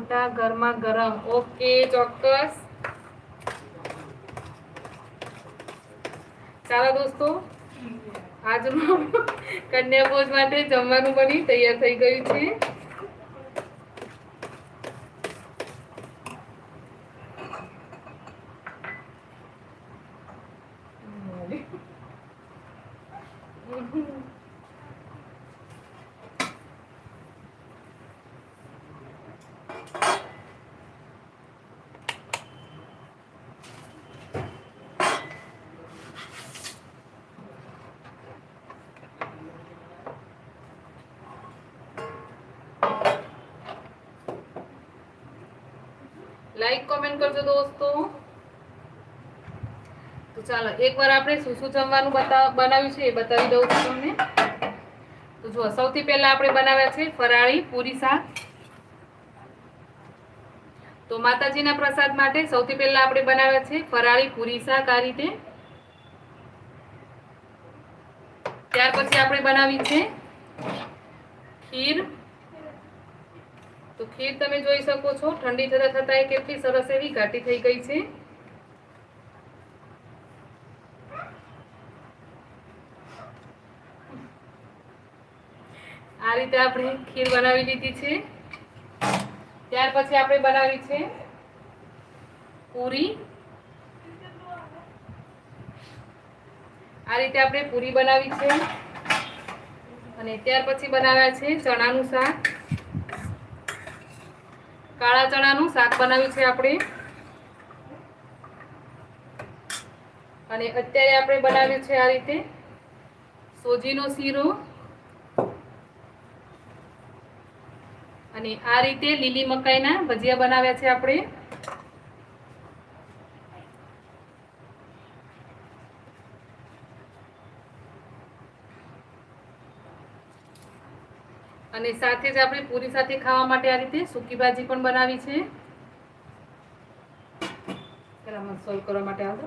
ગોટા ગરમા ગરમ. ઓકે, ચોક્કસ. ચાલો દોસ્તો, આજનું કન્યા ભોજ માટે જમવાનું બની તૈયાર થઈ ગયું છે. લાઈક કોમેન્ટ કરજો દોસ્તો. તો ચાલો, એકવાર આપણે શું શું જમવાનું બતાવ બનાવ્યું છે એ બતાવી દઉં છું તમને. તો જુઓ, સૌથી પહેલા આપણે બનાવ્યા છે ફરાળી પૂરી શાક. તો માતાજીના પ્રસાદ માટે સૌથી પહેલા આપણે બનાવ્યા છે ફરાળી પૂરી શાક આ રીતે. ત્યાર પછી આપણે બનાવી છે ખીર. તો ખીર તમે જોઈ શકો છો. ઠંડી થતા થતા એ કેટલી સરસ એવી ઘાટી થઈ ગઈ છે. આ રીતે આપણે ખીર બનાવી લીધી છે. ત્યાર પછી આપણે બનાવી છે પૂરી. આ રીતે આપણે પૂરી બનાવી છે. અને ત્યાર પછી બનાવ્યા છે ચણાનું શાક. કાળા ચણાનું શાક બનાવ્યું છે આપણે. અને અત્યારે આપણે બનાવ્યું છે આ રીતે સોજીનો શીરો. અને આ રીતે લીલી મકાઈના ભજીયા બનાવ્યા છે આપણે. અને સાથે જ આપણે પૂરી સાથે ખાવા માટે આ રીતે સૂકી ભાજી પણ બનાવી છે. પેલા સોલ્વ કરવા માટે આવતો